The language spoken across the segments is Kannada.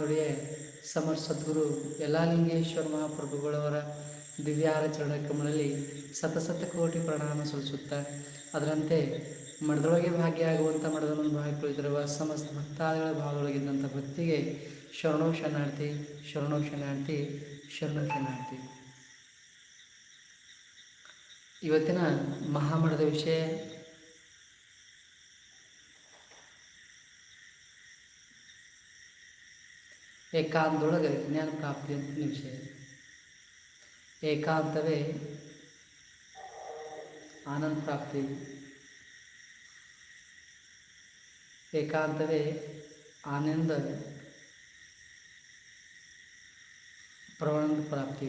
ಪರಮಾನಂದೊಡೆಯ ಸಮರ್ ಸದ್ಗುರು ಯಲಾಲಿಂಗೇಶ್ವರ ಮಹಾಪ್ರಭುಗಳವರ ದಿವ್ಯಾರ ಚರಣ ಕಮಲಲ್ಲಿ ಸತಸತ ಕೋಟಿ ಪ್ರಣಾಮ ಸಲ್ಲಿಸುತ್ತಾ, ಅದರಂತೆ ಮಠದೊಳಗೆ ಭಾಗಿಯಾಗುವಂಥ ಮಠದನ್ನು ಭಾಗ ಸಮಸ್ತ ಭಕ್ತಾದಿಗಳ ಭಾವದೊಳಗಿದ್ದಂಥ ಭಕ್ತಿಗೆ ಶರಣೋ ಶರಣಾರ್ಥಿ ಶರಣೋ ಶರಣಾರ್ಥಿ ಶರಣೋ ಶರಣಾರ್ಥಿ ಇವತ್ತಿನ ಮಹಾಮಠದ ವಿಷಯ ಏಕಾಂತದೊಳಗೆ ಜ್ಞಾನ ಪ್ರಾಪ್ತಿ ಅಂತ ವಿಷಯ ಏಕಾಂತವೇ ಆನಂದ ಪ್ರಾಪ್ತಿ ಏಕಾಂತವೇ ಆನಂದ ಪ್ರವಣದ ಪ್ರಾಪ್ತಿ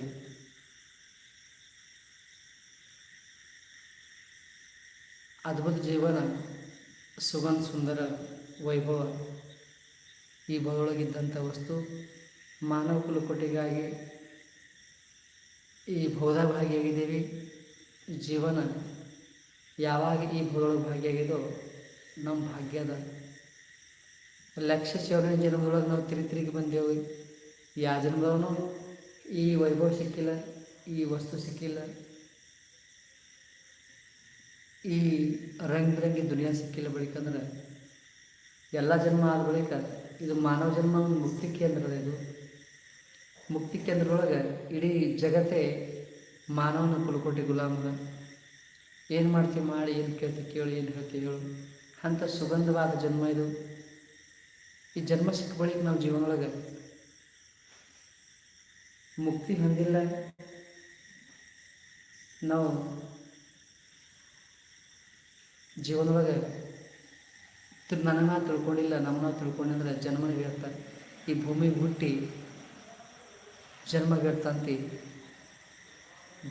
ಅದ್ಭುತ ಜೀವನ ಸುಗಂಧ ಸುಂದರ ವೈಭವ ಈ ಭವದೊಳಗಿದ್ದಂಥ ವಸ್ತು ಮಾನವ ಕುಲಕೋಟಿಗಾಗಿ ಈ ಭವದ ಭಾಗಿಯಾಗಿದ್ದೀವಿ. ಜೀವನ ಯಾವಾಗ ಈ ಭವದೊಳಗೆ ಭಾಗಿಯಾಗಿದೋ ನಮ್ಮ ಭಾಗ್ಯದ ಲಕ್ಷ ಶಿವನ ಜನ್ಮದೊಳಗೆ ನಾವು ತಿರುಗಿ ತಿರುಗಿ ಬಂದೇವು. ಯಾವ ಜನ್ಮದವನು ಈ ವೈಭವ ಸಿಕ್ಕಿಲ್ಲ, ಈ ವಸ್ತು ಸಿಕ್ಕಿಲ್ಲ. ಈ ರಂಗ್ ರಂಗಿ ದುನಿಯಾ ಸಿಕ್ಕಿಲ್ಲ ಬಳಿಕಂದ್ರೆ ಎಲ್ಲ ಜನ್ಮ ಆದ ಬಳಿಕ ಇದು ಮಾನವ ಜನ್ಮ ಮುಕ್ತಿ ಕೇಂದ್ರದ ಇದು. ಮುಕ್ತಿ ಕೇಂದ್ರದೊಳಗೆ ಇಡೀ ಜಗತ್ತೇ ಮಾನವನ ಕುಲಕೋಟಿ ಗುಲಾಮದ. ಏನು ಮಾಡ್ತೀವಿ ಮಾಡಿ, ಏನು ಕೇಳ್ತಿ ಕೇಳಿ, ಏನು ಹೇಳ್ತೀವಿ ಹೇಳು. ಅಂಥ ಸುಗಂಧವಾದ ಜನ್ಮ ಇದು. ಈ ಜನ್ಮ ಸಿಕ್ಕ ಬಳಿಕ ನಾವು ಜೀವನದೊಳಗೆ ಮುಕ್ತಿ ಹೊಂದಿಲ್ಲ. ನಾವು ಜೀವನದೊಳಗೆ ತಿ- ನನ್ನ ನಾ ತಿಳ್ಕೊಂಡಿಲ್ಲ ನಮ್ಮನ್ನ ತಿಳ್ಕೊಂಡಿದ್ರೆ ಜನ್ಮ ವ್ಯರ್ಥ ಈ ಭೂಮಿ ಹುಟ್ಟಿ ಜನ್ಮ ವ್ಯರ್ಥ ಅಂತ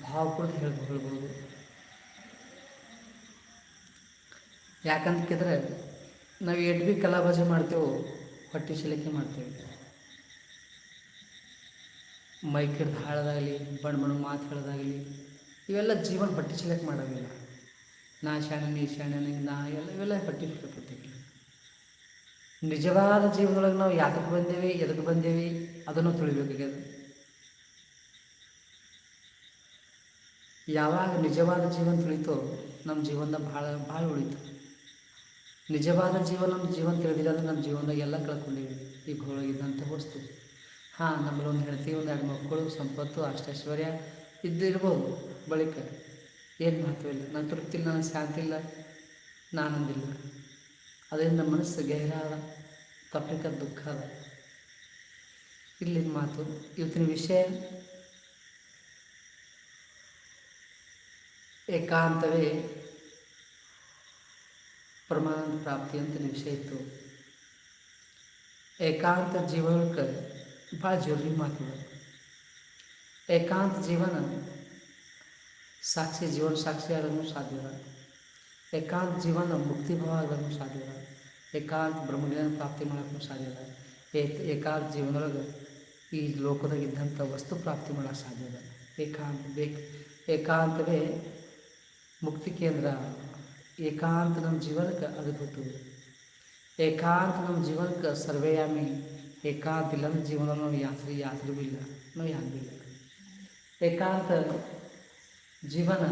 ಭಾವ ಕೂಡ ಹೇಳಿ ಹೇಳ್ಬೋದು ಯಾಕಂತ ಕೇಳಿದ್ರೆ ನಾವು ಎಡ್ ಬಿ ಕಲಾಬಾಜಿ ಮಾಡ್ತೇವೋ, ಹೊಟ್ಟೆ ಶಿಲಕೆ ಮಾಡ್ತೇವೆ. ಮೈ ಕಿಡ್ದು ಹಾಳೋದಾಗಲಿ, ಬಣ್ಣ ಬಣ್ಣ ಮಾತು ಹೇಳೋದಾಗಲಿ, ಇವೆಲ್ಲ ಜೀವನ ಹೊಟ್ಟೆ ಶಿಲಕ್ಕೆ ಮಾಡೋದಿಲ್ಲ. ನಾ ಶಾಣೆ, ನೀ ಶಾಣೆ, ನಾ ಎಲ್ಲ, ಇವೆಲ್ಲ ಹೊಟ್ಟೆ ಶಿಲಕ್ಕೆ ನಿಜವಾದ ಜೀವನದೊಳಗೆ ನಾವು ಯಾತಕ್ಕೆ ಬಂದೇವಿ, ಎದಕ್ಕೆ ಬಂದೇವಿ, ಅದನ್ನು ತಿಳಿಬೇಕಾಗ್ಯದ. ಯಾವಾಗ ನಿಜವಾದ ಜೀವನ ತಿಳಿತೋ, ನಮ್ಮ ಜೀವನದ ಭಾಳ ಭಾಳ ಉಳಿತು. ನಿಜವಾದ ಜೀವನ ನಮ್ಮ ಜೀವನ ತಿಳಿದಿಲ್ಲ ಅಂದ್ರೆ ನಮ್ಮ ಜೀವನದಾಗ ಎಲ್ಲ ಕಳ್ಕೊಂಡಿವಿ. ಈ ಭೂಳಗಿದ್ದಂಥ ವಸ್ತು. ಹಾಂ, ನಮ್ಮಲ್ಲಿ ಒಂದು ಹೆಂಡತಿ, ಒಂದು ಎರಡು ಮಕ್ಕಳು, ಸಂಪತ್ತು, ಅಷ್ಟೈಶ್ವರ್ಯ ಇದ್ದಿರ್ಬೋದು ಬಳಿಕ ಏನು ಮಹತ್ವ ಇಲ್ಲ. ನನ್ನ ತೃಪ್ತಿಲ್ಲ ನನಗೆ ಶಾಂತಿ ಇಲ್ಲ ನಾನಂದಿಲ್ಲ. ಅದರಿಂದ ಮನಸ್ಸು ಗೈರ ಅದ ತಪ್ಪಿಕ ದುಃಖ ಅದ ಇಲ್ಲಿನ ಮಾತು, ಇವತ್ತಿನ ವಿಷಯ ಏಕಾಂತವೇ ಪರಮಾನಂದ ಪ್ರಾಪ್ತಿ ಅಂತ ವಿಷಯ ಇತ್ತು. ಏಕಾಂತ ಜೀವನಕ್ಕೆ ಭಾಳ ಜರೂರಿ ಮಾತು ಇದು. ಏಕಾಂತ ಜೀವನ ಸಾಕ್ಷಿ ಜೀವನ ಸಾಕ್ಷಿ ಆಗಲು ಸಾಧ್ಯದ ಏಕಾಂತ ಜೀವನ ಮುಕ್ತಿ ಭಾವ ಆಗಲು ಸಾಧ್ಯದ ಏಕಾಂತ ಬ್ರಹ್ಮಜ್ಞಾನ ಪ್ರಾಪ್ತಿ ಮಾಡೋಕ್ಕೂ ಸಾಧ್ಯದ ಏಕ ಏಕಾಂತ ಜೀವನದೊಳಗೆ ಈ ಲೋಕದಾಗ ಇದ್ದಂಥ ವಸ್ತು ಪ್ರಾಪ್ತಿ ಮಾಡೋಕ್ಕೆ ಸಾಧ್ಯದ ಏಕಾಂತ ಬೇಕು ಏಕಾಂತವೇ ಮುಕ್ತಿ ಕೇಂದ್ರ ಏಕಾಂತ ನಮ್ಮ ಜೀವನಕ್ಕೆ ಅದ್ಭುತ ಏಕಾಂತ ನಮ್ಮ ಜೀವನಕ್ಕೆ ಸರ್ವೇಯಾಮಿ ಏಕಾಂತ ಇಲ್ಲ ನಮ್ಮ ಜೀವನ ನಾವು ಯಾತ್ರೆ ಯಾತ್ರೆಗೂ ಇಲ್ಲ ನಾವು ಯಾರಿಗೂ ಇಲ್ಲ ಏಕಾಂತ ಜೀವನ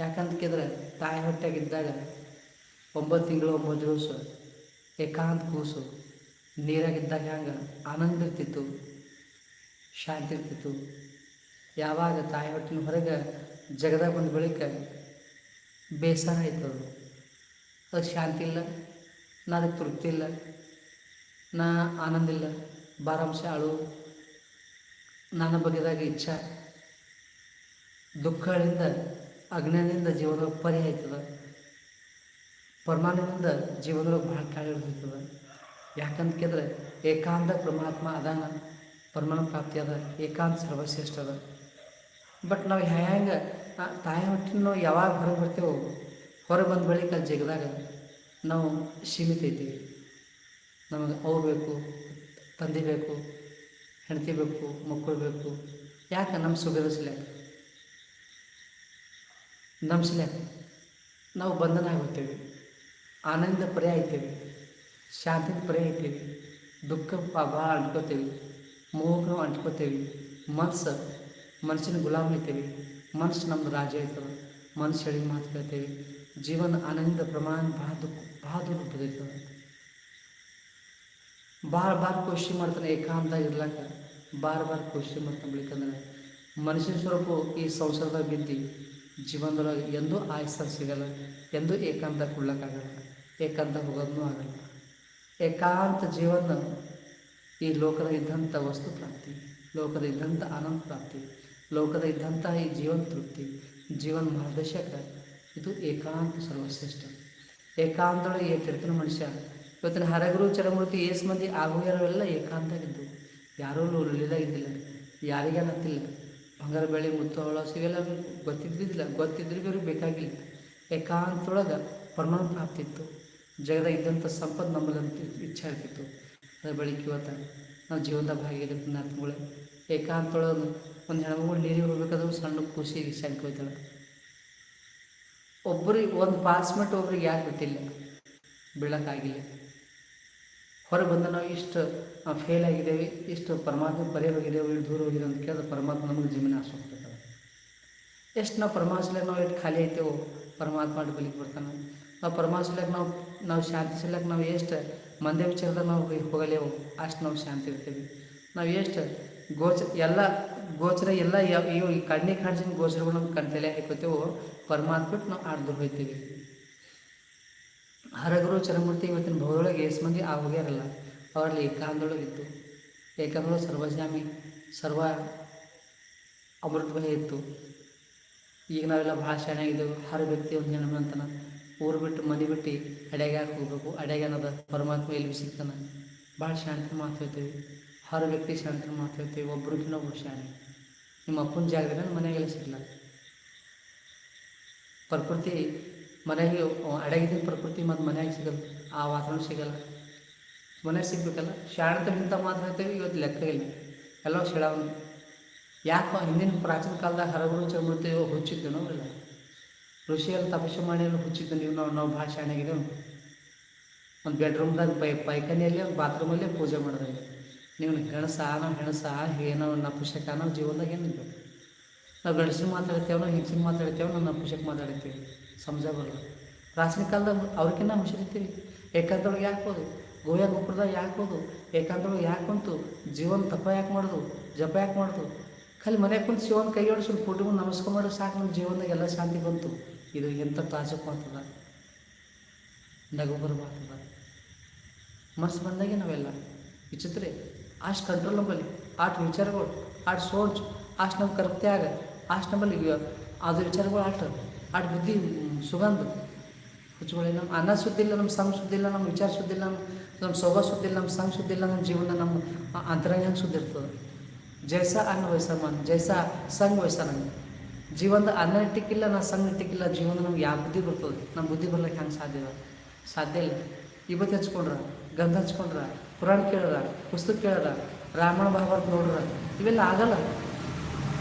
ಯಾಕಂತ ಕೇಳಿದ್ರೆ ತಾಯಿ ಹೊಟ್ಟೆಗಿದ್ದಾಗ ಒಂಬತ್ತು ತಿಂಗಳು, ಒಂಬತ್ತು ದಿವಸ ಏಕಾಂತ ಕೂಸು, ನೀರಾಗಿದ್ದಾಗ ಹ್ಯಾಂಗೆ ಆನಂದ ಇರ್ತಿತ್ತು, ಶಾಂತಿ ಇರ್ತಿತ್ತು. ಯಾವಾಗ ತಾಯಿ ಹೊಟ್ಟಿನ ಹೊರಗೆ ಜಗದಾಗ ಬಂದ ಬಳಿಕ ಬೇಸರ ಆಯ್ತು ಅದು. ಶಾಂತಿ ಇಲ್ಲ, ನಾ ಅದಕ್ಕೆ ತೃಪ್ತಿ ಇಲ್ಲ, ನಾ ಆನಂದ ಇಲ್ಲ, ಬಾರಾಂಶ ಅಳು ನನ್ನ ಬಗೆದಾಗ ಇಚ್ಛಾ, ದುಃಖಗಳಿಂದ ಅಜ್ಞಾನದಿಂದ ಜೀವನ ಪರಿ ಆಯ್ತದ ಪರಮಾನಂದ ಜೀವನದೊಳಗೆ ಭಾಳ ಕಾಳಿ ಯಾಕಂತ ಕೇಳಿದ್ರೆ ಏಕಾಂತ ಪರಮಾತ್ಮ ಅದಾನ ಪರಮಾನ ಪ್ರಾಪ್ತಿ ಅದ, ಏಕಾಂತ ಸರ್ವಶ್ರೇಷ್ಠ ಅದ. ಬಟ್ ನಾವು ಹ್ಯಾಂಗೆ ತಾಯಿ ಹೊಟ್ಟಿನ ನಾವು ಯಾವಾಗ ಹೊರಗೆ ಬರ್ತೇವೋ, ಹೊರಗೆ ಬಂದ ಬಳಿಕ ಜಗದಾಗ ನಾವು ಸೀಮಿತ ಇದ್ದೀವಿ. ನಮಗೆ ಅವ್ರು ಬೇಕು, ತಂದೆ ಬೇಕು, ಹೆಂಡತಿ ಬೇಕು, ಮಕ್ಕಳು ಬೇಕು. ಯಾಕೆ? ನಮ್ಮ ಸುಗದ ಸಿಲ್ಯಾಕ ನಮ್ಮ ಸಿಲ್ಯಾಕ ನಾವು ಬಂಧನ ಆಗುತ್ತೇವೆ ಆನಂದ ಪರ್ಯಾಯ ಆಯ್ತೇವೆ ಶಾಂತಿದ ಪರ್ಯಾಯ ಆಯ್ತೇವೆ ದುಃಖ ಭಾಳ ಅಂಟ್ಕೋತೇವೆ. ಮೋಹಕ್ಕೆ ನಾವು ಅಂಟ್ಕೋತೇವೆ. ಮನಸ್ಸು, ಮನಸ್ಸಿನ ಗುಲಾಮ್ ಐತೇವೆ ಮನಸ್ಸು ನಮ್ದು ರಾಜ ಐತದ ಮನಸ್ಸು ಹೇಳಿ ಮಾತು ಕೇಳ್ತೇವೆ. ಜೀವನ ಆನಂದ, ಪ್ರಮಾಣ ಭಾಳ ದುಃಖ, ಭಾಳ ದೂರ ಹೊಟ್ಟದೈತದ ಭಾಳ ಭಾಳ ಖುಷಿ ಮಾಡ್ತಾನೆ ಏಕಾಂತ ಇರ್ಲಾಕ. ಬಾರ್ ಬಾರ್ ಖುಷಿ ಮಾಡ್ತಾನೆ ಬೆಳಿಕಂದ್ರೆ ಮನುಷ್ಯನ ಸ್ವರೂಪ ಈ ಸಂಸಾರದಾಗ ಬಿದ್ದು ಜೀವನದೊಳಗೆ ಎಂದೂ ಆಯ್ಸ ಸಿಗಲ್ಲ, ಎಂದೂ ಏಕಾಂತ ಕೊಡ್ಲಿಕ್ಕಾಗಲ್ಲ ಏಕಾಂತ ಹೋಗೋದನ್ನೂ ಆಗಲ್ಲ. ಏಕಾಂತ ಜೀವನ ಈ ಲೋಕದ ಇದ್ದಂಥ ವಸ್ತು ಪ್ರಾಪ್ತಿ, ಲೋಕದ ಇದ್ದಂಥ ಆನಂದ ಪ್ರಾಪ್ತಿ, ಲೋಕದ ಇದ್ದಂಥ ಈ ಜೀವನ ತೃಪ್ತಿ, ಜೀವನ ಮಾರ್ಗದರ್ಶಕ, ಇದು ಏಕಾಂತ ಸರ್ವಶ್ರೇಷ್ಠ. ಏಕಾಂತೊಳಗೆ ಏಟಿರ್ತಾನೆ ಮನುಷ್ಯ, ಇವತ್ತಿನ ಹರಗುರು, ಚರಮೂರ್ತಿ, ಏಸ್ ಮಂದಿ ಆಗೋಗ್ಯಾರವೆಲ್ಲ ಇದ್ದು ಯಾರೂ ಇದ್ದಿಲ್ಲ, ಯಾರಿಗೆ ಬಂಗಾರ ಬೆಳೆ ಮುತ್ತು ಅವಳ ಸಿಗಲ್ಲ, ಗೊತ್ತಿದ್ದಿದ್ದಿಲ್ಲ, ಗೊತ್ತಿದ್ರೆ ಬೇರೆ ಬೇಕಾಗಿಲ್ಲ. ಏಕಾಂತೊಳಗೆ ಪರಮಾಣು ಪ್ರಾಪ್ತಿ ಇತ್ತು ಜಗದಾಗ ಇದ್ದಂಥ ಸಂಪತ್ತು ನಮ್ಮಲ್ಲಂತ ಇಚ್ಛೆ ಆಗ್ತಿತ್ತು ಅದರ ಬಳಿಕ ಇವತ್ತು ನಾವು ಜೀವನದ ಭಾಗಿಯಾಗಿರ್ತೀನಿ ಆತ್ಮಗಳೇ ಏಕಾಂತೊಳಗೆ ಒಂದು ಹೆಣ್ಮಗಳು ನೀರಿಗೆ ಹೋಗ್ಬೇಕಾದ್ರೂ ಸಣ್ಣ ಖುಷಿ ಶಾಂತಿ ಹೋಯ್ತಾಳೆ. ಒಬ್ಬರಿಗೆ ಒಂದು ಪಾಸ್ ಒಬ್ರಿಗೆ ಯಾಕೆ ಗೊತ್ತಿಲ್ಲ. ಬೀಳೋಕ್ಕಾಗಿಲ್ಲ ಹೊರಗೆ ಬಂದ ನಾವು ಇಷ್ಟು ಫೇಲ್ ಆಗಿದ್ದೇವೆ, ಇಷ್ಟು ಪರಮಾತ್ಮ ಪರಿ ಇಷ್ಟು ದೂರ ಹೋಗಿದೆ ಅಂತ ಕೇಳಿದ್ರೆ ಪರಮಾತ್ಮ ನಮಗೆ ಜಮೀನು ಆಸ್ವಾಗ್ತದೆ ಎಷ್ಟು ನಾವು ಪರಮಾತ್ಮಲಾಗ ನಾವು ಎಷ್ಟು ಖಾಲಿ ಐತೇವೋ ಪರಮಾತ್ಮ ಬಲಿಕ್ ಬರ್ತಾನೆ. ನಾವು ಪರಮಾತ್ಮಲಾಗ ನಾವು ನಾವು ಶಾಂತಿ ಸಲಕ್ಕೆ ನಾವು ಎಷ್ಟು ಮಂದೆ ವಿಚಾರದಾಗ ನಾವು ಹೋಗಲೇವು, ಅಷ್ಟು ನಾವು ಶಾಂತಿ ಇರ್ತೀವಿ. ನಾವು ಎಷ್ಟು ಗೋಚ, ಎಲ್ಲ ಗೋಚರ, ಎಲ್ಲ ಯಾವ ಈ ಕಣ್ಣಿಗೆ ಕಾಣಿಸಿದ ಗೋಚರಗಳು ನಮ್ಮ ಕಣ್ತಲೆ ಹಾಕೋತೇವೋ ಪರಮಾತ್ಮ ಬಿಟ್ಟು ನಾವು ಆಡ್ದು ಹೋಗ್ತೀವಿ. ಹರಗುರು ಚರಮೂರ್ತಿ ಇವತ್ತಿನ ಭವದೊಳಗೆ ಎಷ್ಟು ಮಂದಿ ಆ ಹೋಗ್ಯಾರಲ್ಲ ಅವರಲ್ಲಿ ಏಕಾಂತದೊಳಗಿತ್ತು ಏಕಾಂತದೊಳಗೆ ಸರ್ವಜಾಮಿ ಸರ್ವ ಅಮೃತಮಯ ಇತ್ತು. ಈಗ ನಾವೆಲ್ಲ ಭಾಳ ಶಾಣೆಯಾಗಿದ್ದೆವು ಹರ ವ್ಯಕ್ತಿ ಒಂದು ಜನ ಅಂತಾನೆ. ಊರು ಬಿಟ್ಟು ಮನೆ ಬಿಟ್ಟು ಅಡ್ಯಾಗ ಹೋಗ್ಬೇಕು? ಅಡ್ಯಾಗ ಅನ್ನೋದ ಪರಮಾತ್ಮ ಎಲ್ಲಿ ಸಿಗ್ತಾನೆ? ಭಾಳ ಶಾಂತಿ ಮಾತಾಡ್ತೀವಿ ಹರ ವ್ಯಕ್ತಿ ಶಾಂತಿ ಮಾತಾಡ್ತೀವಿ ಒಬ್ರಿಗಿನ್ನ ಒಬ್ಬರು ಶಾಣೆ. ನಿಮ್ಮ ಅಪ್ಪನ ಜಾಗದಲ್ಲಿ ಮನೆಗೆಲ್ಲ ಸಿಗಲ್ಲ ಪ್ರಕೃತಿ ಮನೆಗೆ ಅಡಗಿದ್ದ ಪ್ರಕೃತಿ ಮತ್ತು ಮನೆಯಾಗ ಸಿಗಲ್ಲ, ಆ ವಾತಾವರಣ ಸಿಗಲ್ಲ. ಸಿಗಬೇಕಲ್ಲ ಸಿಗ್ಬೇಕಲ್ಲ ಮಾತ್ರ ಹೇಳ್ತೇವೆ, ಇವತ್ತು ಲೆಕ್ಕ ಇಲ್ಲ. ಎಲ್ಲ ಶಿಳಾವಣಿ ಯಾಕೋ ಹಿಂದಿನ ಪ್ರಾಚೀನ ಕಾಲದಾಗ ಹರಗುರು ಚಮೃತಿ ಹುಚ್ಚಿದ್ದನೋ ಇಲ್ಲ ಋಷಿಯಲ್ಲಿ ತಪಸ್ಸು ಮಾಡಿ ಎಲ್ಲ ಹುಚ್ಚಿದ್ದು ನೀವು ನಾವು ನಾವು ಭಾಳ ಶಾಣೆಗಿದ್ದೇವೆ ಒಂದು ಬೆಡ್ರೂಮ್ದಾಗ ಪೈ, ಪೈಖಾನೆಯಲ್ಲಿ, ಒಂದು ಬಾತ್ರೂಮಲ್ಲೇ ಪೂಜೆ ಮಾಡಿದಂಗೆ ನೀವು ಗಣಸ ನಾವು ಹೆಣಸ, ಏನೋ ನಪುಷಕ ನಾವು ಜೀವನದಾಗ ಏನು ಬೇಕು ನಾವು ಗಂಡಸಿನ ಮಾತಾಡ್ತೇವೆ, ನಾವು ಹೆಂಗಸಿನ ಮಾತಾಡ್ತೇವೆ, ನಾವು ನಪುಷಕ್ ಮಾತಾಡ್ತೀವಿ. ಸಮಜ ಬರಲ್ಲ ಪ್ರಾಚೀನ ಕಾಲದಾಗ ಅವ್ರಿಗಿನ್ನ ಹುಷಾರಿರ್ತೀವಿ ಏಕಾಂತೊಳಗೆ ಯಾಕೆ ಹೋದು? ಗೋಯಾ ಗೋಪುರದಾಗ ಯಾಕೆ ಹೋದು? ಏಕಾಂತೊಳಗೆ ಯಾಕೆ ಕುಂತು? ಜೀವನ ತಪ ಯಾಕೆ ಮಾಡೋದು? ಜಪ ಯಾಕೆ ಮಾಡೋದು? ಖಾಲಿ ಮನೆಗೆ ಕುಂತು ಶಿವನ ಕೈ ಸ್ವಲ್ಪ ಫೋಟೋ ನಮಸ್ಕಾರ ಮಾಡೋ ಸಾಕು, ನಮ್ಮ ಜೀವನದಾಗ ಎಲ್ಲ ಶಾಂತಿ ಬಂತು. ಇದು ಎಂಥ ತಾಜಕ್ ಮಾತದ ನಗು ಬರಬಾರ್ತದ ಮನಸ್ಸು ಬಂದಾಗೆ ನಾವೆಲ್ಲ. ವಿಚಿತ್ರ. ಅಷ್ಟು ಕಂಟ್ರೋಲ್ ನಂಬಲ್ಲಿ ಆಟ್ ವಿಚಾರಗಳು. ಆಟ್ ಸೋಚ್. ಅಷ್ಟು ನಮ್ಮ ಆಗ. ಅಷ್ಟು ನಂಬಲ್ಲಿ ಅದು ವಿಚಾರಗಳು ಆಟ ಆಟ್ ಬುದ್ಧಿ ಸುಗಂಧ. ಹುಚ್ಚುಗಳು ನಮ್ಮ ಅನ್ನ ಸುದ್ದಿಲ್ಲ ನಮ್ಮ ಸಂಘ ಸುದ್ದಿಲ್ಲ ನಮ್ಮ ವಿಚಾರ ಸುದ್ದಿಲ್ಲ ನಮ್ಮ ನಮ್ಮ ಸೊಗ ಸುದ್ದಿಲ್ಲ ನಮ್ಮ ಸಂಘ ಸುದ್ದಿಲ್ಲ ನಮ್ಮ ಜೀವನ ನಮ್ಮ ಅಂತರಂಗ ಹೆಂಗೆ ಸುದ್ದಿ ಇರ್ತದೆ. ಜೈಸ ಅನ್ನ ವಯಸ್ಸ ಮನ್ ಜೈಸ ಸಂಘ ವಯಸ್ಸ ನಂಗೆ ಜೀವನದ ಅನ್ನ ಇಟ್ಟಿಕ್ಕಿಲ್ಲ, ನಾ ಸಂಘ ಇಟ್ಟಿಕ್ಕಿಲ್ಲ ಜೀವನ ನಮ್ಗೆ ಯಾವ ಬುದ್ಧಿ ಬರ್ತದೆ? ನಮ್ಮ ಬುದ್ಧಿ ಬರ್ಲಿಕ್ಕೆ ಹೆಂಗೆ ಸಾಧ್ಯ ಸಾಧ್ಯ ಇಲ್ಲ. ಇವತ್ತು ಹಚ್ಕೊಂಡ್ರ, ಗಂಧ ಹಚ್ಕೊಂಡ್ರ, ಪುರಾಣ ಕೇಳ್ರ, ಪುಸ್ತಕ ಕೇಳ್ರ, ರಾಮಾಯಣ ಭಾಗವತ್ ನೋಡ್ರ, ಇವೆಲ್ಲ ಆಗಲ್ಲ.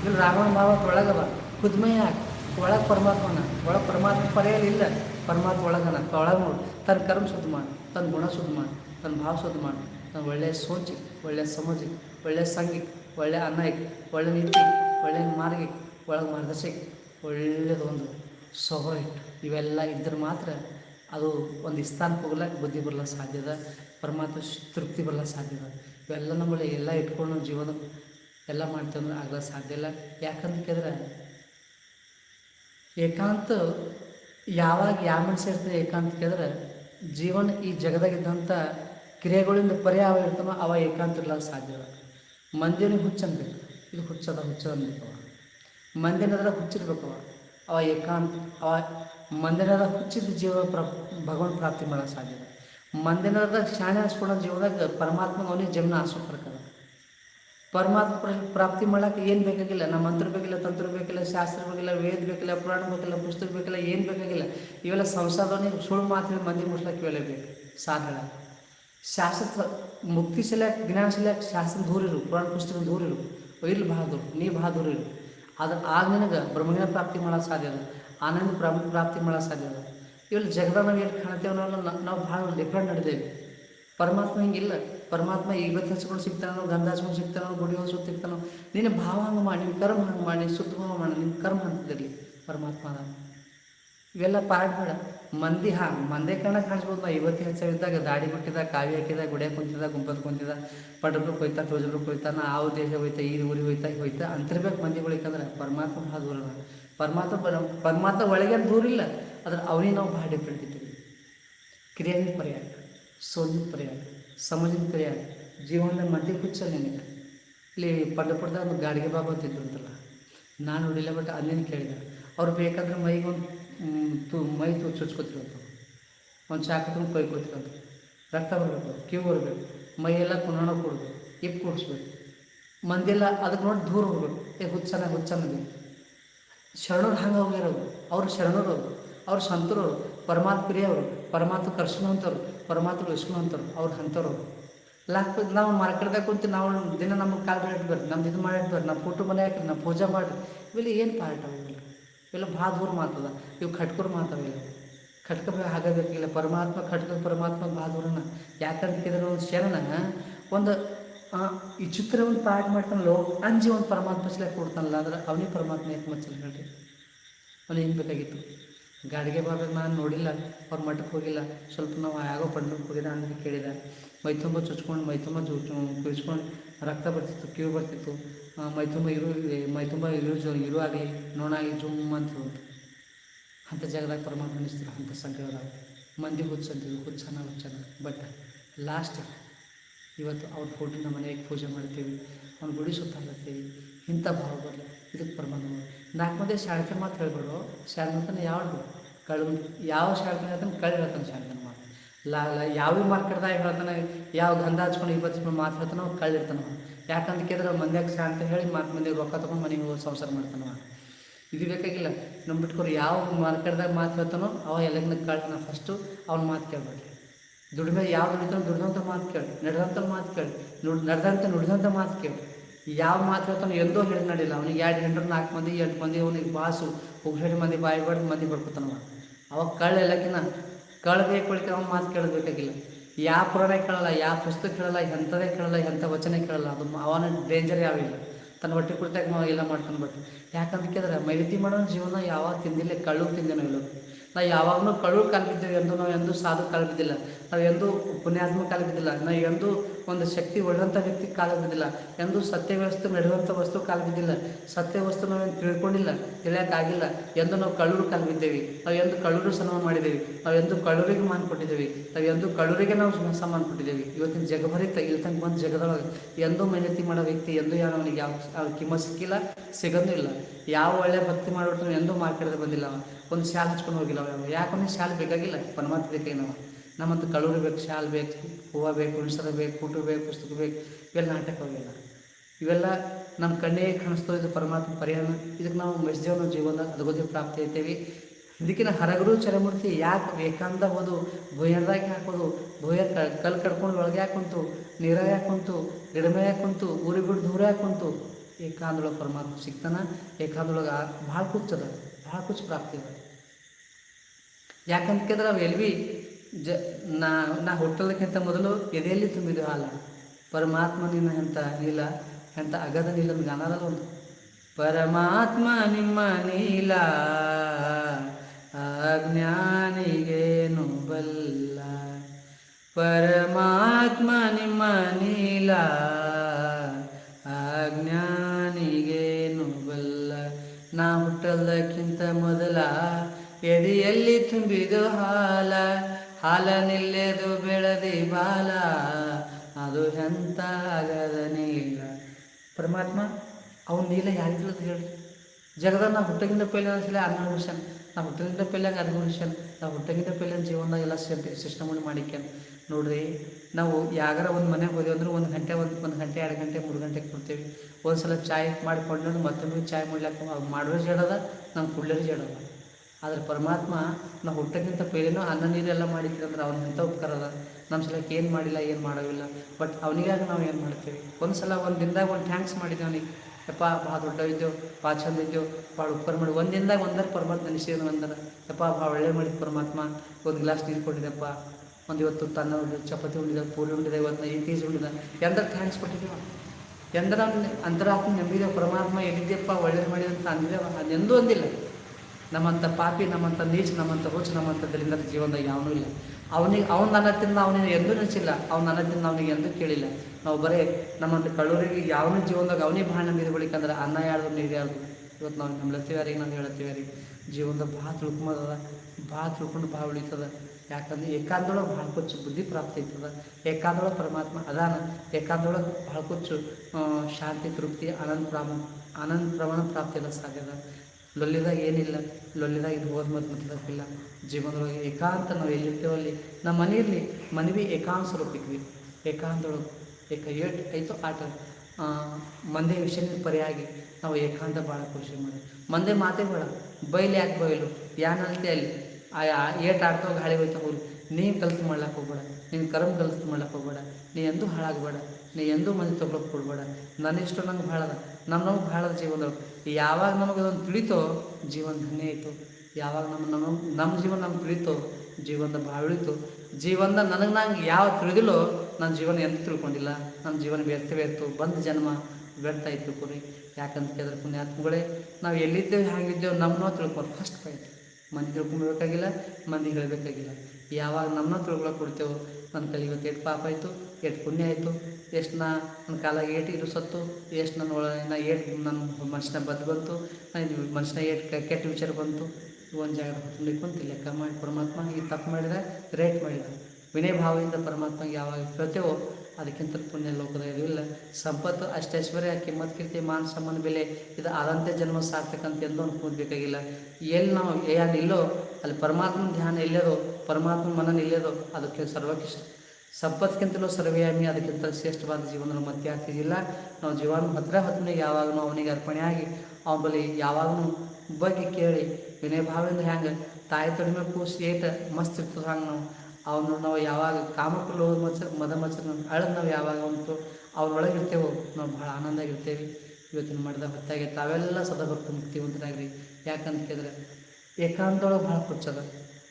ಇಲ್ಲಿ ರಾಮಾಯಣ ಭಾವ ಒಳಗವ. ಕುದ್ಮೆ ಯಾಕೆ ಒಳಗೆ ಪರಮಾತ್ಮನ, ಒಳಗೆ ಪರಮಾತ್ಮ ಪರೆಯಲಿಲ್ಲ ಪರಮಾತ್ಮ ಒಳಗನ ಒಳಗೆ ನೋಡಿ ತನ್ನ ಕರ್ಮ ಶುದ್ಧ ಮಾಡಿ. ತನ್ನ ಗುಣ ಶುದ್ಧ ಮಾಡಿ. ತನ್ನ ಭಾವ ಶುದ್ಧ ಮಾಡಿ. ತನ್ನ ಒಳ್ಳೆಯ ಸೋಚಿ ಒಳ್ಳೆಯ ಸಮಾಜ ಒಳ್ಳೆಯ ಸಂಘಕ್ಕೆ ಒಳ್ಳೆಯ ಅನ್ನಯಕ್ಕೆ ಒಳ್ಳೆಯ ನೀತಿ ಒಳ್ಳೆಯ ಮಾರ್ಗಿ, ಒಳಗೆ ಮಾರ್ಗದರ್ಶಕ್ಕೆ ಒಳ್ಳೆಯದೊಂದು ಸೊಗರು ಇವೆಲ್ಲ ಇದ್ದರೆ ಮಾತ್ರ ಅದು ಒಂದು ಸ್ಥಾನಕ್ಕೆ ಹೋಗ್ಲಕ್ಕೆ ಬುದ್ಧಿ ಬರ್ಲಿಕ್ಕೆ ಸಾಧ್ಯದ ಪರಮಾತ್ಮ ತೃಪ್ತಿ ಬರ್ಲಿಕ್ಕೆ ಸಾಧ್ಯದ ಇವೆಲ್ಲ ನಮ್ಮಲ್ಲಿ ಎಲ್ಲ ಇಟ್ಕೊಂಡು ಜೀವನ ಎಲ್ಲ ಮಾಡ್ತೇವೆ ಅಂದ್ರೆ ಸಾಧ್ಯ ಇಲ್ಲ. ಯಾಕಂತ ಕೇಳಿದ್ರೆ ಏಕಾಂತ ಯಾವಾಗ ಯಾವ ಮನುಷ್ಯ ಇರ್ತದೆ, ಏಕಾಂತ ಕೇಳಿದ್ರೆ ಜೀವನ ಈ ಜಗದಾಗಿದ್ದಂಥ ಕ್ರಿಯೆಗಳಿಂದ ಪರ್ಯಾವ ಇರ್ತಾನೋ ಅವ ಏಕಾಂತ ಇರ್ಲಿಕ್ಕೆ ಸಾಧ್ಯ ಮಂದಿನ ಹುಚ್ಚನ್ಬೇಕು ಇದು ಹುಚ್ಚದ ಹುಚ್ಚದ ಅನ್ಬೇಕವ ಮಂದಿನದ್ರ ಹುಚ್ಚಿರ್ಬೇಕವ ಅವ. ಏಕಾಂತ, ಅವ ಮಂದಿರದ ಹುಚ್ಚಿದ ಜೀವ ಪ್ರ ಭಗವಂತ ಪ್ರಾಪ್ತಿ ಮಾಡೋಕ್ಕೆ ಸಾಧ್ಯ ಮಂದಿರದ ಶಾಣೆ ಹಾಸ್ಕೊಳ್ಳೋ ಜೀವನದಾಗ ಪರಮಾತ್ಮ ಅವನಿಗೆ ಆಸ್ಪರ್ಕದ ಪರಮಾತ್ಮ ಪ್ರಾಪ್ತಿ ಮಾಡೋಕೆ ಏನು ಬೇಕಾಗಿಲ್ಲ. ನಮ್ಮ ಮಂತ್ರ ಬೇಕಿಲ್ಲ, ತಂತ್ರ ಬೇಕಿಲ್ಲ, ಶಾಸ್ತ್ರ ಬೇಕಿಲ್ಲ, ವೇದ ಬೇಕಿಲ್ಲ, ಪುರಾಣ ಬೇಕಿಲ್ಲ, ಪುಸ್ತಕ ಬೇಕಿಲ್ಲ, ಏನು ಬೇಕಾಗಿಲ್ಲ. ಇವೆಲ್ಲ ಸಂಸಾರದವನಿಗೆ ಸುಳ್ಳು ಮಾತ್ರ ಮಂದಿ ಮುಟ್ಲಕ್ಕೆ ಇವೆಲ್ಲ ಬೇಕು. ಸಾಧನ ಶಾಸ್ತ್ರ ಮುಕ್ತಿ ಸಲಕ್ ಜ್ಞಾನ ಸಲಕ್ ಶಾಸ್ತ್ರ ದೂರ ಇರು, ಪುರಾಣ ಪುಸ್ತಕ ದೂರ ಇರು. ಇಲ್ಲಿ ಭಾಳ ನೀ ಭಾಳ ದೂರ ಇರು. ಅದು ಆಗ ನಿನಗೆ ಬ್ರಹ್ಮಜ್ಞಾನ ಪ್ರಾಪ್ತಿ ಮಾಡೋಕ್ಕೆ ಸಾಧ್ಯ ಅದ. ಆನಂದ ಪ್ರಾಪ್ತಿ ಮಾಡೋಕ್ಕೆ ಸಾಧ್ಯ ಅದ. ಇವೆಲ್ಲ ಜಗದ ನಾವು ಏನು ಕಾಣ್ತೇವೆ ನಾವು ನಾವು ಭಾಳ ಡಿಫ್ರೆಂಟ್ ನಡೆದೇವೆ. ಪರಮಾತ್ಮ ಹಿಂಗಿಲ್ಲ. ಪರಮಾತ್ಮ ಇವತ್ತು ಹಚ್ಕೊಂಡು ಸಿಗ್ತಾನೋ, ಗಂಧ ಹಚ್ಕೊಂಡು ಸಿಗ್ತಾನೋ, ಗುಡಿ ಸಿಗ್ತಾನೋ, ನಿನ್ನ ಭಾವ ಹಂಗೆ ಮಾಡಿ ನಿಮ್ಮ ಕರ್ಮ ಹಂಗೆ ಮಾಡಿ ಭಾವ ಮಾಡಿ ನಿಮ್ಮ ಕರ್ಮ ಹಂತದಿರಲಿ ಪರಮಾತ್ಮ. ಇವೆಲ್ಲ ಪಾರ್ಟ್ ಬೇಡ. ಮಂದಿ ಹಾಂ, ಮಂದೆ ಕಣ ಕಾಣಿಸ್ಬೋದು ನಾ ಇವತ್ತು ಹೆಚ್ಚಾಗಿದ್ದಾಗ ದಾಡಿ ಬಿಟ್ಟಿದ್ದ ಕಾವಿ ಹಾಕಿದ, ಗುಡಿಯಾಗ ಕುಂತಿದ್ದ ಗುಂಪದ ಕುಂತಿದ್ದ ಪಟಬ್ರು ಹೋಯ್ತಾ ಟೋಜಬ್ರು ಹೋಯ್ತಾ ನಾ ಆ ದೇಶ ಹೋಯ್ತಾ, ಈ ಊರಿಗೆ ಹೋಯ್ತಾ ಹೋಯ್ತಾ ಅಂತಿರ್ಬೇಕು ಮಂದಿಗಳಿಕಂದ್ರೆ ಪರಮಾತ್ಮ ಭಾಳ ಪರಮಾತ್ಮ ಪರಮಾತ್ಮ ಒಳಗೆ ದೂರ ಇಲ್ಲ. ಅದ್ರ ಅವನಿಗೆ ನಾವು ಭಾಳ ಡಿಫ್ರೆಂಟ್ ಇದ್ದೀವಿ. ಕ್ರಿಯೆಯಿಂದ ಪರ್ಯಾಯ ಸೋಲಿನ ಪರ್ಯಾಯ ಸಮಾಜದ ಕ್ರಿಯ ಜೀವನದ ಮಧ್ಯೆ ಕುಚ್ಚಲ್ಲ ನಿನಗೆ. ಇಲ್ಲಿ ಪಡ್ದ ಒಂದು ಗಾಡಿಗೆ ಬಾಬಾ ಅಂತಲ್ಲ. ನಾನು ನೋಡಿಲ್ಲ ಬಟ್ ಅಲ್ಲಿನ ಕೇಳಿದೆ. ಅವ್ರು ಬೇಕಾದ್ರೆ ಮೈಗೆ ಒಂದು ತು, ಮೈ ತು ಚುಚ್ಕೋತಿರಂತ ಒಂದು ಚಾಕು ಕೈ ಕೊಡ್ತಿರಂತ ರಕ್ತ ಬರಬೇಕು ಕ್ಯೂ ಬರಬೇಕು ಮೈಯೆಲ್ಲ ಕುಣಾಣ ಕೊಡ್ಬೇಕು ಇಪ್ಪು ಕೊಡಿಸ್ಬೇಕು. ಮಂದಿಲ್ಲ ಅದಕ್ಕೆ ನೋಡಿ ದೂರ ಹೋಗ್ಬೇಕು. ಏ, ಹುಚ್ಚನ ಹುಚ್ಚನದಿ ಶರಣರು ಹಂಗೆ ಹೋಗ್ಯಾರವ್ರು. ಅವ್ರು ಶರಣರು ಅವರು. ಸಂತರು ಪರಮಾತ್ಮ ಪ್ರಿಯವರು ಪರಮಾತ್ಮ ಕೃಷ್ಣ ಅಂತವ್ರು ಪರಮಾತ್ಮ ವಿಷ್ಣು ಅಂತಾರೆ, ಅವ್ರು ಅವ್ರು ಲಾಕ್ ನಾವು ಮಾರ್ಕೆಟ್ದಾಗ ಕುಂತು ನಾವು ದಿನ ನಮಗೆ ಕಾಲ್ ಮಾಡಿಟ್ಬಾರ್ದು ನಮ್ದು ಇದು ಮಾಡಿಟ್ಬಾರ್ದು ನಮ್ಮ ಫೋಟೋ ಮನೆ ಹಾಕ್ರಿ ನಾವು ಪೂಜೆ ಮಾಡಿರಿ. ಇವೆಲ್ಲ ಏನು ಪಾರ್ಟ್ ಆಗಿಲ್ಲ ಇವೆಲ್ಲ? ಭಾಳ ದೂರ ಮಾತದ ಇವು ಖಟ್ಕರ್ ಮಾತವಿಲ್ಲ ಖಟ್ಕ ಆಗಬೇಕಿಲ್ಲ ಪರಮಾತ್ಮ ಖಟ್ಕ ಪರಮಾತ್ಮ ಭಾಳ ದೂರನ. ಯಾಕಂತ ಕೇಳಿದ್ರೆ ಒಂದು ಶರಣ ಒಂದು ಈ ಚಿತ್ರ ಒಂದು ಮಾಡ್ತಾನೆ ಮಾಡ್ಕೊಂಡು ಅಂಜಿ ಒಂದು ಪರಮಾತ್ಮ ಚಲಕ್ಕೆ ಕೊಡ್ತಾನಲ್ಲ ಅಂದ್ರೆ ಅವನೇ ಪರಮಾತ್ಮ ಯಾಕೆ ಮಚ್ಚಲ್ಲ ಹೇಳ್ರಿ? ಏನು ಬೇಕಾಗಿತ್ತು? ಗಾಡಿಗೆ ಬರ್ಬೇಕು ನಾನು ನೋಡಿಲ್ಲ, ಅವ್ರ ಮಠಕ್ಕೆ ಹೋಗಿಲ್ಲ. ಸ್ವಲ್ಪ ನಾವು ಯಾಗೋ ಪಂಡಕ್ಕೆ ಹೋಗಿದ ಕೇಳಿದ. ಮೈ ತುಂಬ ಚುಚ್ಕೊಂಡು, ಮೈ ತುಂಬ ಚು ಕುಯ್ಸ್ಕೊಂಡು ರಕ್ತ ಬರ್ತಿತ್ತು ಕ್ಯೂ ಬರ್ತಿತ್ತು. ಮೈ ತುಂಬ ಇರು ಮೈ ತುಂಬ ಇರು ಜೊ ಇರು ಆಗಲಿ ನೋಣಾಗಿ ಜುಮ್ ಅಂತ ಅಂಥ ಜಾಗದಾಗ ಪರಮಾತ್ಮ ನಿಸ್ತಿರ ಅಂಥ ಸಂಕಟದಾಗ ಮಂದಿ ಹುಚ್ಚ ಅಂತೀವಿ ಹುಚ್ಚನ ಹುಚ್ಚನ ಬಟ್ ಲಾಸ್ಟ್ ಇವತ್ತು ಅವ್ರ ಫೋಟೋ ನಮ್ಮ ಮನೆಗೆ ಪೂಜೆ ಮಾಡ್ತೀವಿ. ಅವ್ನ ಗುಡಿ ಸುತ್ತಾಡ್ತೀವಿ ಇಂಥ ಭಾವ ಬರಲಿ. ಇದಕ್ಕೆ ಪರಮಾತ್ಮ ನಾಲ್ಕು ಮಂದಿ ಶಾಳ್ಕೆ ಮಾತು ಹೇಳ್ಬಿಡು ಶಾಲೆ ಯಾವ ಕಳ್, ಯಾವ ಶಾಳ್ಕೆ ಹೇಳ್ತಾನೆ ಕಳ್ಳಿ ಹೇಳ್ತಾನೆ ಶಾಳ್ಕೆ ಮಾತು. ಲಾ ಯಾವ ಮಾರ್ಕೆಟ್ದಾಗ ಹೇಳ್ತಾನೆ, ಯಾವ ಗಂಧ ಹಚ್ಕೊಂಡು ಇಪ್ಪತ್ತು ಮಾತು ಹೇಳ್ತಾನೆ ಅವ್ನು ಕಳ್ಳ ಇರ್ತಾನೆ. ಯಾಕಂತ ಕೇಳಿದ್ರೆ ಮಂದ್ಯಾಗ ಶಾಂತ ಹೇಳಿ ಮಾತು ಮಂದಿಗೆ ರೊಕ್ಕ ತೊಗೊಂಡು ಮನೆಗೆ ಹೋಗಿ ಸಂಸಾರ ಮಾಡ್ತಾನೆ. ಇದು ಬೇಕಾಗಿಲ್ಲ. ನಮ್ಮ ಬಿಟ್ಕೊರು ಯಾವ ಮಾರ್ಕೆಟ್ದಾಗ ಮಾತು ಹೇಳ್ತಾನೋ ಅವ ಎಲ್ಲಕ್ಕಿಂತ ಕಳ್ಳ ಫಸ್ಟು ಅವ್ನ ಮಾತು ಕೇಳ್ಬೇಡ್ರಿ ದುಡಿಮೆ ಯಾವ ದುಡಿತಾನೋ ದುಡಿದಂಥ ಮಾತು ಕೇಳಿ. ನಡೆದಂಥ ಮಾತು ಕೇಳಿ. ನುಡ್, ನಡೆದಂಥ, ನುಡಿದಂಥ ಮಾತು ಕೇಳಿ. ಯಾವ ಮಾತು ಹೇಳ್ತಾನೆ ಎಂದೋ ಹೇಳಿ ನಡಿಲ್ಲ ಅವನಿಗೆ. ಎರಡು ಹೆಂಡ್ರು ನಾಲ್ಕು ಮಂದಿ, ಎಂಟು ಮಂದಿ, ಅವನಿಗೆ ಬಾಸು ಉಗ್ರಡಿ ಮಂದಿ, ಬಾಯಿ ಬಡ್ದು ಮಂದಿ ಬಡ್ಕೊತಾನವ. ಅವಾಗ ಕಳ್ಳ ಎಲ್ಲಕ್ಕಿನ ಕಳ್ಳ ಬೇಕು ಅವ್ನ ಮಾತು ಕೇಳಬೇಕಾಗಿಲ್ಲ ಯಾವ ಪುರಾಣ ಕೇಳಲ್ಲ ಯಾವ ಪುಸ್ತಕ ಕೇಳಲ್ಲ, ಎಂಥದೇ ಕೇಳಲ್ಲ, ಎಂಥ ವಚನ ಕೇಳಲ್ಲ, ಅದು ಅವನ ಡೇಂಜರ್ ಯಾವಿಲ್ಲ ತನ್ನ ಹೊಟ್ಟೆ ಕುಡ್ತಾಗ ನಾವು ಎಲ್ಲ ಮಾಡ್ಕೊಂಡು ಬಟ್ ಯಾಕಂತ ಕೇಳಿದ್ರೆ ಮೈತಿ ಮಾಡೋ ಜೀವನ ಯಾವಾಗ ತಿಂದಿಲ್ಲ, ಕಳ್ಳು ತಿಂದೇನೋ ಇಲ್ಲ ನಾವು ಯಾವಾಗಲೂ ಕಳ್ಳು ಕಾಲು ಎಂದು ನಾವು ಎಂದೂ ಸಾಧು ಕಾಲು ನಾವು ಎಂದೂ ಪುಣ್ಯಾತ್ಮ ಕಾಲು ನಾವು ಎಂದೂ ಒಂದು ಶಕ್ತಿ ಒಳ್ಳೆಂಥ ವ್ಯಕ್ತಿ ಕಾಲು ಬಿದ್ದಿಲ್ಲ. ಎಂದು ಸತ್ಯ ವಸ್ತು ನಡೆಯುವಂಥ ವಸ್ತು ಕಾಲು ಬಿದ್ದಿಲ್ಲ. ಸತ್ಯ ವಸ್ತು ನಾವೇನು ತಿಳ್ಕೊಂಡಿಲ್ಲ ತಿಳಿಯೋಕ್ಕಾಗಿಲ್ಲ ಎಂದು ನಾವು ಕಳ್ಳರು ಕಾಲು ಬಿದ್ದೇವೆ. ನಾವು ಎಂದು ಕಳ್ಳರು ಸನ್ಮಾನ ಮಾಡಿದ್ದೇವೆ. ನಾವು ಎಂದು ಕಳ್ಳರಿಗೆ ಮಾನ್ ಕೊಟ್ಟಿದ್ದೇವೆ. ನಾವು ಎಂದು ಕಳ್ಳರಿಗೆ ನಾವು ಸಮಾನ ಕೊಟ್ಟಿದ್ದೇವೆ. ಇವತ್ತಿನ ಜಗಭರಿತ, ಇಲ್ಲಿ ತನಕ ಬಂದು ಜಗದೊಳಗೆ ಎಂದೂ ಮೆಹನತಿ ಮಾಡೋ ವ್ಯಕ್ತಿ, ಎಂದೂ ಯಾರು ಅವನಿಗೆ ಯಾವ ಕಿಮ್ಮ ಸಿಕ್ಕಿಲ್ಲ, ಸಿಗೋದು ಇಲ್ಲ. ಯಾವ ಒಳ್ಳೆ ಭಕ್ತಿ ಮಾಡಿಬಿಟ್ಟು ಎಂದೂ ಮಾರ್ಕೆಟ್ದಾಗ ಬಂದಿಲ್ಲ ಅವ. ಒಂದು ಶಾಲೆ ಹಚ್ಕೊಂಡು ಹೋಗಿಲ್ಲ ಅವ ಯಾಕಂದ್ರೆ ಶಾಲೆ ಬೇಕಾಗಿಲ್ಲ. ಪರಮಾತ್ಮ ಬೇಕಾಗಿ ನಾವು ನಮ್ಮಂತ ಕಳೂರು ಬೇಕು, ಶಾಲ್ ಬೇಕು, ಹೂವು ಬೇಕು ಹುಣಸರ ಬೇಕು ಕುಟುಂಬ ಬೇಕು, ಪುಸ್ತಕ ಬೇಕು, ಇವೆಲ್ಲ ನಾಟಕ ಹೋಗಿಲ್ಲ ಇವೆಲ್ಲ ನಮ್ಮ ಕಣ್ಣೇ ಕಾಣಿಸ್ತೋ ಇದು ಪರಮಾತ್ಮ ಪರಿಹಾರ. ಇದಕ್ಕೆ ನಾವು ಮೆಸ್ದೇವನ ಜೀವನ ಅದಗೋದಿ ಪ್ರಾಪ್ತಿ ಐತೇವಿ. ಇದಕ್ಕಿನ ಹರಗುರು ಚರಮೂರ್ತಿ ಯಾಕೆ ಏಕಾಂತ ಹೋದು, ಭೂಯರ್ದಾಗ ಹಾಕೋದು ಭೂಯರ್ ಕಲ್ ಕಡ್ಕೊಂಡು ಒಳಗೆ ಯಾಕೆ ಕುಂತು ನೀರಾಗ ಯಾಕೆ ಕುಂತು, ಗಿಡಮೆ ಯಾಕೆ ಕುಂತು, ಊರಿಗೆ ಬಿಟ್ಟು ದೂರ ಯಾಕೆ ಕುಂತು? ಏಕಾಂದೊಳಗೆ ಪರಮಾತ್ಮ ಸಿಗ್ತಾನ ಏಕಾಂದ್ರೊಳಗೆ ಭಾಳ ಕುಚ್ಚದ ಭಾಳ ಕುಚ್ಚು ಪ್ರಾಪ್ತಿ ಅದ. ಯಾಕಂತ ಕೇಳಿದ್ರೆ ಅವು ಎಲ್ವಿ ಜ, ನಾ ನಾ ಹುಟ್ಟೋದಕ್ಕಿಂತ ಮೊದಲು ಎದೆಯಲ್ಲಿ ತುಂಬಿದ ಹಾಲ, ಪರಮಾತ್ಮ ನಿನ್ನ ಎಂಥ ನೀಲ, ಎಂಥ ಅಗದ ನೀಲ ಗಾನದಲ್ಲ ಒಂದು. ಪರಮಾತ್ಮ ನಿಮ್ಮ ನೀಲ ಅಜ್ಞಾನಿಗೇನು ಬಲ್ಲ ಪರಮಾತ್ಮ ನಿಮ್ಮ ನೀಲ ಅಜ್ಞಾನಿಗೇನು ಬಲ್ಲ ನಾ ಹುಟ್ಟಲ್ದಕ್ಕಿಂತ ಮೊದಲ ಎದೆಯಲ್ಲಿ ತುಂಬಿದು ಹಾಲ ಹಾಲ ಬೆಳದಿ ಬಾಲ, ಅದು ಎಂತ ಆಗದ ನೀಲ. ಪರಮಾತ್ಮ, ಅವನ ನೀಲ ಯಾರಿಗಿಲ್ಲದ ಹೇಳಿ. ಜಗದಾಗ ನಾವು ಹುಟ್ಟಗಿಂದ ಪೈಲೆ ಅನ್ಸಲ ಅನುಭವಿಸ್ಯಾನ ನಾವು ಹುಟ್ಟಗಿಂದ ಪೈಲಾಗ ನಾವು ಹುಟ್ಟಗಿಂದ ಪೈಲೆ ಜೀವನದಾಗ ಎಲ್ಲ ಸಿಸ್ಟಮ್ ಮಾಡಿಕ್ಯಾನ. ನೋಡ್ರಿ, ನಾವು ಯಾಗಾರ ಒಂದು ಮನೆಗೆ ಹೋದೆವು ಅಂದ್ರೆ ಒಂದು ಗಂಟೆ ಒಂದು ಒಂದು ಗಂಟೆ, ಎರಡು ಗಂಟೆ, ಮೂರು ಗಂಟೆಗೆ ಕೊಡ್ತೀವಿ. ಒಂದು ಸಲ ಚಾಯ್ ಮಾಡಿಕೊಂಡು ಮತ್ತೊಮ್ಮೆ ಚಾಯ್ ಮಾಡ್ಲಿಕ್ಕೆ ಮಾಡುವ ಜಡದ ನಮ್ಮ ಕುಳ್ಳರಿ ಜಡದ ಆದರೆ ಪರಮಾತ್ಮ ನಾವು ಹುಟ್ಟಕ್ಕಿಂತ ಪೈಲೇನೋ ಅನ್ನ ನೀರೆಲ್ಲ ಮಾಡಿದ್ದೀರಂದ್ರೆ ಅವ್ನ ಎಂಥ ಉಪಕಾರ ಅದ ನಮ್ಮ ಸಲಕ್ಕೆ ಏನು ಮಾಡಿಲ್ಲ, ಏನು ಮಾಡೋವಿಲ್ಲ ಬಟ್ ಅವನಿಗಾಗಿ ನಾವು ಏನು ಮಾಡ್ತೀವಿ? ಒಂದು ಸಲ ಒಂದು ದಿನದಾಗ ಒಂದು ಥ್ಯಾಂಕ್ಸ್ ಮಾಡಿದ್ದೆ ಅವನಿಗೆ. ಯಪ್ಪ ಭಾಳ ದೊಡ್ಡ ಇದ್ದೆವು ಭಾಳ ಚಂದ ಇದ್ದೆವು ಭಾಳ ಉಪಕಾರ ಮಾಡಿ. ಒಂದು ದಿನದಾಗ ಒಂದರ ಪರಮಾತ್ಮ ನೆನೆಸಿದ ಒಂದರ. ಯಪ್ಪ ಭಾಳ ಒಳ್ಳೆ ಮಾಡಿದ ಪರಮಾತ್ಮ. ಒಂದು ಗ್ಲಾಸ್ ನೀರು ಕೊಟ್ಟಿದ್ದೆಪ್ಪ ಒಂದು ಇವತ್ತು ತನ್ನ ಚಪತಿ ಚಪಾತಿ ಉಂಡಿದ, ಪೂರಿ ಉಂಡಿದೆ, ಇವತ್ತು ಈ ತೀಸ್ ಉಂಡಿದ. ಎಂದ್ರೆ ಥ್ಯಾಂಕ್ಸ್ ಕೊಟ್ಟಿದ್ದೀವ ಎಂದ್ರ ಅಂತರಾತ್ಮ ನಂಬಿದೆ ಪರಮಾತ್ಮ ಎಲ್ಲಿದ್ದೆಪ್ಪ ಒಳ್ಳೇದು ಮಾಡಿದಂತ ಅಂದಿದ್ದೇವ ಅದೆಂದೂ ಅಂದಿಲ್ಲ. ನಮ್ಮಂಥ ಪಾಪಿ ನಮ್ಮಂಥ ನೀಚ ನಮ್ಮಂಥ ಹುಚ್ಚು ನಮ್ಮಂಥ ದಲಿಂದರ ಜೀವನದಾಗ ಯಾವನೂ ಇಲ್ಲ. ಅವನಿಗೆ ಅವ್ನ ನನ್ನ ತಿಂದ ಅವನಿಗೆ ಎಂದೂ ನೆಚ್ಚಿಲ್ಲ ಅವ್ನ ತಿಂದ ಅವನಿಗೆ ಎಂದೂ ಕೇಳಿಲ್ಲ. ನಾವು ಬರೇ ನಮ್ಮಂಥ ಕಳ್ಳೂರಿಗೆ ಯಾವನ ಜೀವನದಾಗ ಅವನೇ ಭಾಳ ನಂಬಿದ ಬಳಿಕಂದ್ರೆ ಅನ್ನ ಯಾರ್ದು, ನೀರು ಯಾರ್ದು? ಇವತ್ತು ನಾವು ನಮ್ಮ ಲತ್ತಿವಾರಿಗೆ ನಾನು ಹೇಳತ್ತೀವ್ಯಾರಿ ಜೀವನದಾಗ ಭಾಳ ತಿಳ್ಕೊಂಬದ ಭಾಳ ತಿಳ್ಕೊಂಡು ಭಾಳ ಉಳಿತದ. ಯಾಕಂದ್ರೆ ಏಕಾಂತೊಳಗೆ ಭಾಳ ಕೊಚ್ಚು ಬುದ್ಧಿ ಪ್ರಾಪ್ತಿ ಆಯ್ತದ ಏಕಾಂತೊಳಗೆ ಪರಮಾತ್ಮ ಅದಾನ. ಏಕಾಂತೊಳಗೆ ಭಾಳ ಕೊಚ್ಚು ಶಾಂತಿ, ತೃಪ್ತಿ ಆನಂದ ಪ್ರಾಮ ಆನಂದ ಪ್ರಮಾಣ ಪ್ರಾಪ್ತಿ ಎಲ್ಲ ಸಾಧ್ಯದ. ಲೊಲ್ಲಿದಾಗ ಏನಿಲ್ಲ, ಲೊಲ್ಲಿದಾಗ ಇದು ಹೋದ ಮತ್ತು ಮತ್ತದಿಲ್ಲ ಜೀವನದೊಳಗೆ ಏಕಾಂತ ನಾವು ಎಲ್ಲಿರ್ತೇವೆ ಅಲ್ಲಿ, ನಮ್ಮ ಮನೆಯಲ್ಲಿ ಮನೆವಿ ಏಕಾಂತ ಸ್ವರೂಪಿಕ್ವಿ ಏಕಾಂತದೊಳಗೆ ಏಕ ಏಟ್ ಐತೋ ಆಟ ಮಂದೆ ವಿಷಯ ಪರಿಯಾಗಿ ನಾವು ಏಕಾಂತ ಭಾಳ ಖುಷಿ ಮಾಡಿ. ಮಂದೆ ಮಾತೇ ಬೇಡ, ಬೈಲಿ ಯಾಕೆ ಬೈಲು? ಯಾನಂತೆ ಅಲ್ಲಿ? ಏಟ್ ಆಡ್ತಾವ ಗಾಳಿ ಹೋಯ್ತಾ ಹೋಗ್ಲಿ ನೀನು ಕೆಲಸ ಮಾಡ್ಲಕ್ಕೆ ಹೋಗ್ಬೇಡ, ನೀನು ಕರ್ಮ ಕೆಲಸ ಮಾಡ್ಲಕ್ಕೆ ಹೋಗ್ಬೇಡ, ನೀ ಎಂದೂ ಹಾಳಾಗಬೇಡ, ನೀ ಎಂದೂ ಮಂದಿ ತೊಗೊಳಕ್ಕೆ ಕೊಡ್ಬೇಡ. ನನ್ನಿಷ್ಟು ನಂಗೆ ಭಾಳ ನಮ್ಮ ನಮಗೆ ಭಾಳ ಜೀವನದೊಳಗೆ. ಯಾವಾಗ ನಮಗೆ ಅದೊಂದು ತಿಳಿತೋ ಜೀವನ ಧನ್ಯ ಆಯಿತು ಯಾವಾಗ ನಮ್ಮ ನಮ್ಮ ನಮ್ಮ ಜೀವನ ನಮ್ಗೆ ತಿಳಿತೋ, ಜೀವನದ ಉಳಿತು, ಜೀವನದ ನನಗೆ ನಂಗೆ ಯಾವ ತಿಳಿದಿಲ್ಲೋ, ನನ್ನ ಜೀವನ ಎಂದೂ ತಿಳ್ಕೊಂಡಿಲ್ಲ, ನನ್ನ ಜೀವನ ವ್ಯರ್ಥವೇ ಇತ್ತು ಬಂದ ಜನ್ಮ ವ್ಯರ್ಥ ಆಯಿತು ಕುರಿ ಯಾಕಂತ ಕೇಳಿದ್ರೆ ಪುಣ್ಯಾತ್ಮಗಳೇ, ನಾವು ಎಲ್ಲಿದ್ದೇವೆ, ಹೇಗಿದ್ದೇವೆ ನಮ್ಮನ್ನೋ ತಿಳ್ಕೊಂಡು ಫಸ್ಟ್ ಪಾಯಿಂಟ್ ಮಂದಿ ತಿಳ್ಕೊಂಡ್ಬೇಕಾಗಿಲ್ಲ ಮಂದಿ ಹೇಳಬೇಕಾಗಿಲ್ಲ. ಯಾವಾಗ ನಮ್ಮನ್ನ ತಿಳ್ಕೊಳಕ್ಕೆ ಕೊಡ್ತೇವೋ, ನನ್ನ ಕೈಲಿ ಇವತ್ತು ಎಷ್ಟು ಪಾಪ ಆಯಿತು, ಎಷ್ಟು ಪುಣ್ಯ ಆಯಿತು ಎಷ್ಟು ನನ್ನ ಕಾಲಾಗ ಏಟು ಇರು ಸತ್ತು, ಎಷ್ಟು ನನ್ನ ಒಳ ನಾ ಏಟು ನನ್ನ ಮನುಷ್ಯನ ಬದ್ದು ಬಂತು ನಾನು ಮನುಷ್ಯನ ಏಟು ಕೆಟ್ಟ ವಿಚಾರ ಬಂತು. ಒಂದು ಜಾಗ ಹೊತ್ಕೊಂಡು ಕುಂತು ಲೆಕ್ಕ ಮಾಡಿ ಪರಮಾತ್ಮ ಈ ತಪ್ಪು ಮಾಡಿದ ರೇಟ್ ಮಾಡಿದ ವಿನಯ ಭಾವದಿಂದ ಪರಮಾತ್ಮಗೆ ಯಾವಾಗ ಕೇಳ್ತೇವೋ ಅದಕ್ಕಿಂತ ಪುಣ್ಯ ಲೋಕದಾಗ ಇಲ್ಲ. ಸಂಪತ್ತು ಅಷ್ಟೈಶ್ವರ್ಯ ಕಿಮ್ಮತ್, ಕೀರ್ತಿ, ಮಾನ ಸಮಾನ ಬೆಲೆ, ಇದು ಆದಂತೆ ಜನ್ಮ ಸಾರ್ಥಕಂತ ಎಂದು ಅನ್ಕೋಬೇಕಾಗಿಲ್ಲ. ಎಲ್ಲಿ ನಾವು ಏನಿಲ್ಲೋ ಅಲ್ಲಿ ಪರಮಾತ್ಮನ ಧ್ಯಾನ ಇಲ್ಲದೋ ಪರಮಾತ್ಮ ಮನನ ಇಲ್ಲದೋ ಅದಕ್ಕೆ ಸರ್ವಕ್ಕಿಷ್ಟ. ಸಂಪತ್ಕಿಂತಲೂ ಸರ್ವೇಯಾಮಿ ಅದಕ್ಕಿಂತ ಶ್ರೇಷ್ಠವಾದ ಜೀವನ ಮತ್ತೆ ಆಗ್ತಿದ್ದಿಲ್ಲ ನಾವು ಜೀವನ ಹತ್ರ ಹೊತ್ತಿನಾಗ ಯಾವಾಗಲೂ ಅವನಿಗೆ ಅರ್ಪಣೆಯಾಗಿ, ಅವನ ಬಳಿ ಯಾವಾಗಲೂ ಬಗ್ಗೆ ಕೇಳಿ, ವಿನಯ ಭಾವದಿಂದ ಹೆಂಗೆ ತಾಯಿ ತೊಡಿಮೆ ಕೂಸಿ ಏಟ ಮಸ್ತ್ ಇರ್ತದೆ ಹಂಗೆ ನಾವು. ಅವನು ನಾವು ಯಾವಾಗ ಕಾಮಕ್ಕೆ ಲೋಹ ಮಚ್ಚ ಮದ ಮಚ್ಚ ಅಳದು ನಾವು ಯಾವಾಗ ಅಂತು ಅವ್ರೊಳಗೆ ಇರ್ತೇವೋ, ನಾವು ಭಾಳ ಆನಂದಾಗಿರ್ತೇವೆ ಇವತ್ತಿನ ಮಾಡಿದ ಹೊತ್ತಾಗಿ ತಾವೆಲ್ಲ ಸದಾ ಭಕ್ತ ಮುಕ್ತಿವಂತರಾಗ್ರಿ. ಯಾಕಂತ ಕೇಳಿದ್ರೆ, ಏಕಾಂತದೊಳಗೆ ಭಾಳ ಕುಚ್ಚದ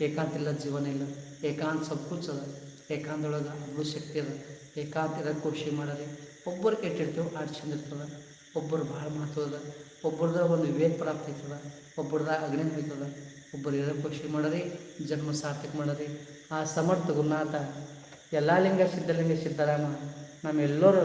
ಏಕಾಂತ ಇಲ್ಲ, ಜೀವನ ಇಲ್ಲ. ಏಕಾಂತ ಸ್ವಲ್ಪ ಕುಚ್ಚದ ಏಕಾಂತದೊಳಗೆ ಅದ್ಭುತ ಶಕ್ತಿ ಅದ. ಏಕಾಂತ ಇರೋ ಖುಷಿ ಮಾಡರಿ ಒಬ್ಬರು ಕೆಟ್ಟಿರ್ತೇವೆ ಆಡ್ ಚಂದ ಇರ್ತದೆ. ಒಬ್ಬರು ಭಾಳ ಮಹತ್ವ ಅದ. ಒಂದು ವಿವೇಕ ಪ್ರಾಪ್ತಿ ಇರ್ತದ ಒಬ್ಬರದಾಗ ಅಗ್ನಿ ಹೋಯ್ತದ ಒಬ್ಬರು ಇರೋ ಖುಷಿ ಮಾಡರಿ ಜನ್ಮ ಸಾರ್ಥಕ ಮಾಡರಿ ಆ ಸಮರ್ಥ ಗುರುನಾಥ ಎಲ್ಲ ಲಿಂಗ ಸಿದ್ಧಲಿಂಗ ಸಿದ್ಧರಾಮ, ನಮ್ಮೆಲ್ಲರೂ